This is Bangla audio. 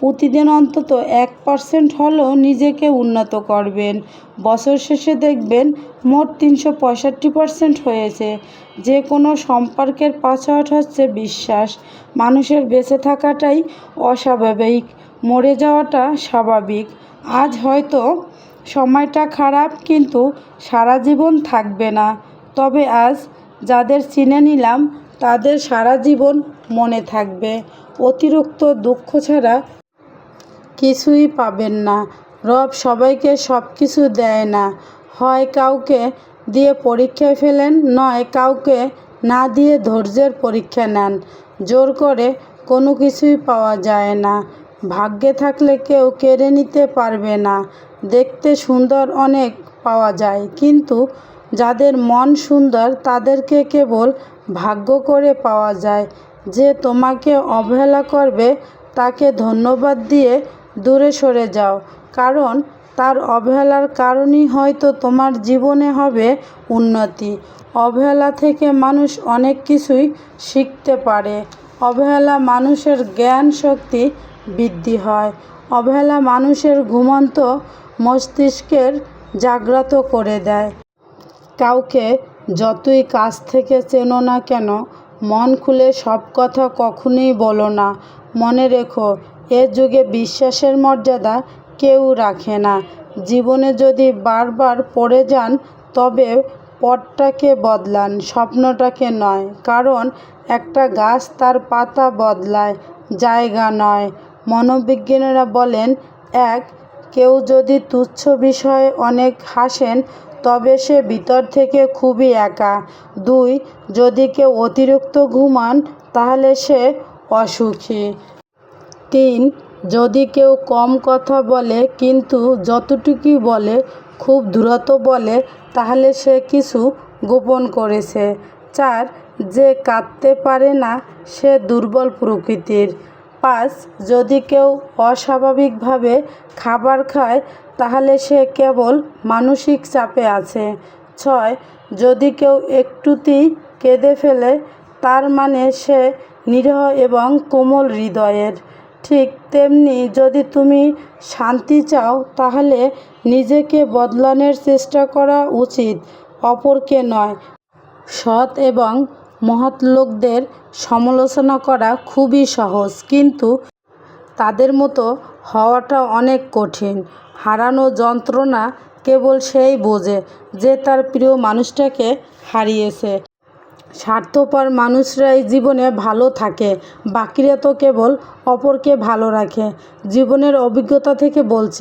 প্রতিদিন অন্তত এক পার্সেন্ট হলেও নিজেকে উন্নত করবেন। বছর শেষে দেখবেন মোট তিনশো পঁয়ষট্টি পার্সেন্ট হয়েছে। যে কোনো সম্পর্কের পাসওয়ার্ড হচ্ছে বিশ্বাস। মানুষের বেঁচে থাকাটাই অস্বাভাবিক, মরে যাওয়াটা স্বাভাবিক। আজ হয়তো সময়টা খারাপ, কিন্তু সারা জীবন থাকবে না। তবে আজ যাদের চিনে নিলাম, তাদের সারা জীবন মনে থাকবে। অতিরিক্ত দুঃখ ছাড়া কিছুই পাবেন না। রব সবাইকে সব কিছু দেয় না। হয় কাউকে দিয়ে পরীক্ষায় ফেলেন, নয় কাউকে না দিয়ে ধৈর্যের পরীক্ষা নেন। জোর করে কোনো কিছুই পাওয়া যায় না। ভাগ্যে থাকলে কেউ কেড়ে নিতে পারবে না। দেখতে সুন্দর অনেক পাওয়া যায়, কিন্তু যাদের মন সুন্দর তাদেরকে কেবল ভাগ্য করে পাওয়া যায়। যে তোমাকে অবহেলা করবে, তাকে ধন্যবাদ দিয়ে দূরে সরে যাও। কারণ তার অবহেলার কারণেই হয়তো তোমার জীবনে হবে উন্নতি। অবহেলা থেকে মানুষ অনেক কিছুই শিখতে পারে। অবহেলা মানুষের জ্ঞান শক্তি বৃদ্ধি হয়। অবহেলা মানুষের ঘুমন্ত মস্তিষ্কের জাগ্রত করে দেয়। কাউকে যতই কাছ থেকে চেনো না কেন, মন খুলে সব কথা কখনোই বলো না। মনে রেখো এ যুগে বিশ্বাসের মর্যাদা কেউ রাখে না। জীবনে যদি বারবার পড়ে যান, তবে পটটাকে বদলান, স্বপ্নটাকে নয়। কারণ একটা গাছ তার পাতা বদলায়, জায়গা নয়। মনোবিজ্ঞানীরা বলেন, এক, কেউ যদি তুচ্ছ বিষয়ে অনেক হাসেন, তবে সে ভিতর থেকে খুবই একা। দুই, যদি কেউ অতিরিক্ত ঘুমান, তাহলে সে অসুখী। তিন, যদি কেউ কম কথা বলে কিন্তু যতটুকুই বলে, খুব দ্রুত বলে, তাহলে সে কিছু গোপন করেছে। চার, যে কাঁদতে পারে না, সে দুর্বল প্রকৃতির। পাঁচ, যদি কেউ অস্বাভাবিকভাবে খাবার খায়, তাহলে সে কেবল মানসিক চাপে আছে। ছয়, যদি কেউ একটুতেই কেঁদে ফেলে, তার মানে সে নিরীহ এবং কোমল হৃদয়ের। ঠিক তেমনি যদি তুমি শান্তি চাও, তাহলে নিজেকে বদলানোর চেষ্টা করা উচিত, অপরকে নয়। সৎ এবং মহৎ লোকদের সমালোচনা করা খুবই সহজ, কিন্তু তাদের মতো হওয়াটা অনেক কঠিন। হারানো যন্ত্রণা কেবল সেই বোঝে যে তার প্রিয় মানুষটাকে হারিয়েছে। স্বার্থপর মানুষরাই জীবনে ভালো থাকে, বাকিরা তো কেবল অপরকে ভালো রাখে। জীবনের অভিজ্ঞতা থেকে বলছি।